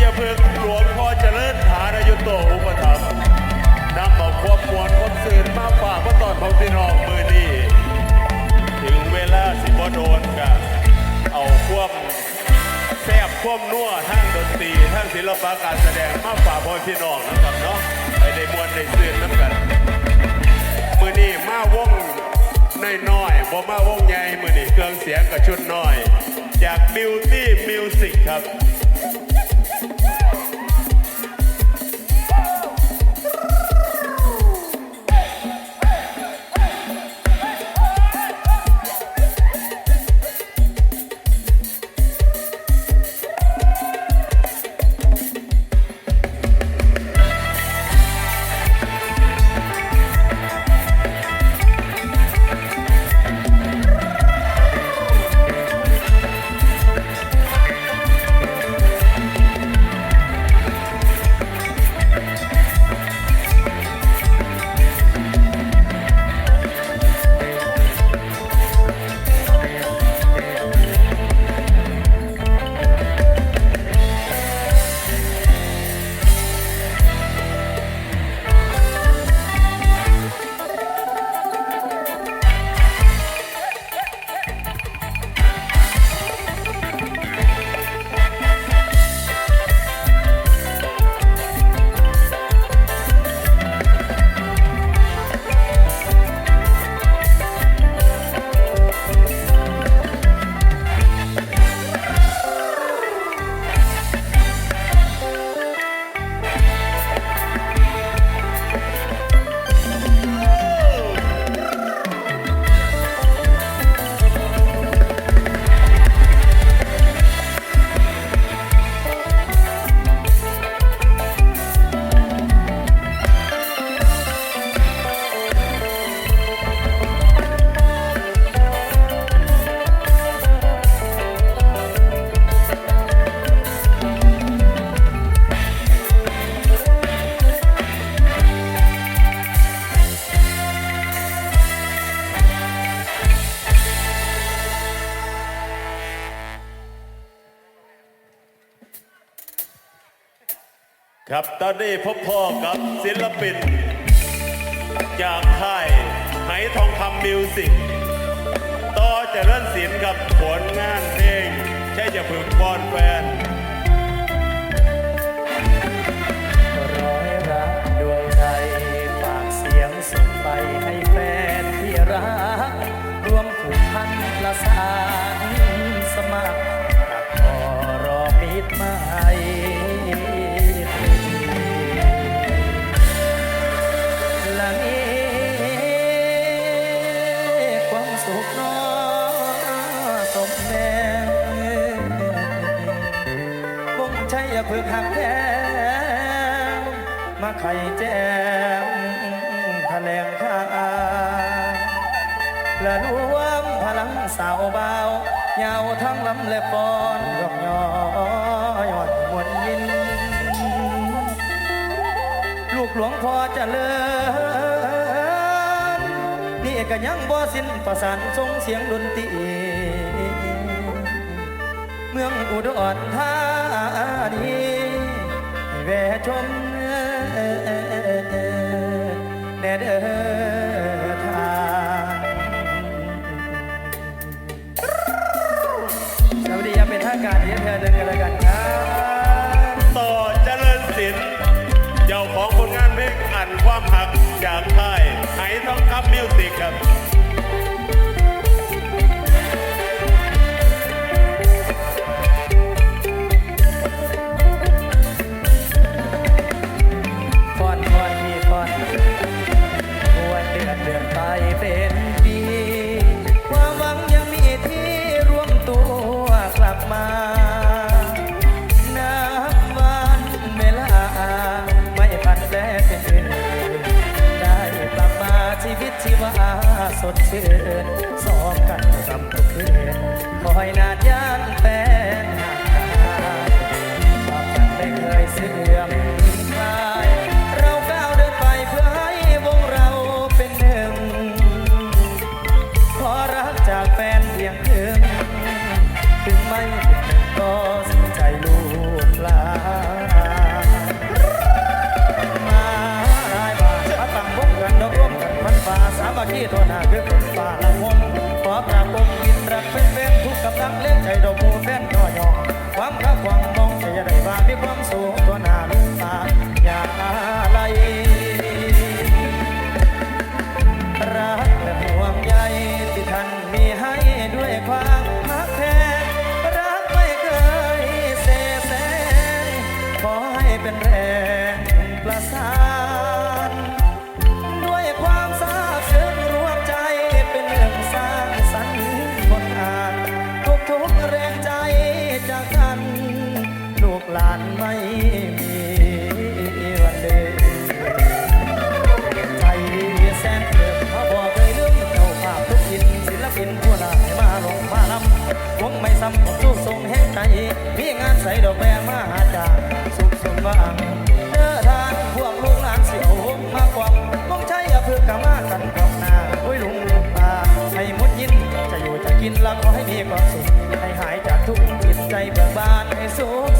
อยพึงหลวงพ่อเจริญฐานายุโตอุปถัมภ์นำมาควบมวลควบสื่อมาฝากพระตอนของพี่น้องมือดีถึงเวลาสิบ่โดนกัะเอาควบแซบควบนัวทั้งดนตรีทั้งศิลปะการแสดงมาฝากพ่อพี่น้องนะครับเนาะไปได้มวลในสื่นน้ำกันมือดีมาวงน้อยๆบ่มาวงใหญ่มือดีเครื่องเสียงกับชุดน้อย จากบิวตี้มิวสิกครับ ครับตอนนี้พบพ่อกับศิลปิน จากค่ายไหทองคำมิวสิกต่อเจริญศิลป์กับผลงานเพลงใช่จะพึงบอนแฟนร้อยรักดวงใจฝากเสียงส่งไปให้แฟนที่รักรวมผูกพันประสานสมัครหักพอรอมิตรไม่ ไข่แจ้งแถลงข่าวและรวมพลังสาวเบายาวทั้งลำและปอนยกยอยอดมวลยิน ลูกหลวงพ่อเจริญนี่ก็ยังบ่สิ้นประสานทรงเสียงดนตรีเมืองอุดรธานีแวะชม น่เด้อทางสวัสดียังเป็นทางการเดียวเธอเดินกันแล้วกันครับต่อเจริญศิลป์เจ้าของผลงานเพลงอันความหักจากค่ายไหทองคำมิวสิกครับ สดชื่นสอบกันรำทุกคืนคอยนาดยาน ทอหน้าคือคนฝ่าละมนขอประปมกินรักเป็นเว้นทุกกำลังเล่นใจดอกมูแฟนยอยองความรักความมองใจจะได้ว่ามีความสูงตัวหน้าลูกตาอย่าอะไรรักและห่วงใยที่ท่านมีให้ด้วยความฮักแท้รักไม่เคยเสแสร้งขอให้เป็นแรงประสาน ดหลานไม่มีวันเดินใจแสนเกิดเขาบอกเคยลืมเจ้าภาพทุกอินศิลปินผู้หลายมาลงมาลำวงไม่ซ้ำผมสู้ทรงแห่งใจมีงานใส่ดอกแม่มาหาจากสุขสมหวังเดินทางพวกลูกหลานเสียวมากกว่ามองใช้เพื่อกะมากันกอกหน้าโอ้ยลุงลุงตาให้มุดยินจะอยู่จะกินแล้วขอให้มีความสุขให้หายจากทุกข์จิตใจเบิกบานให้สุข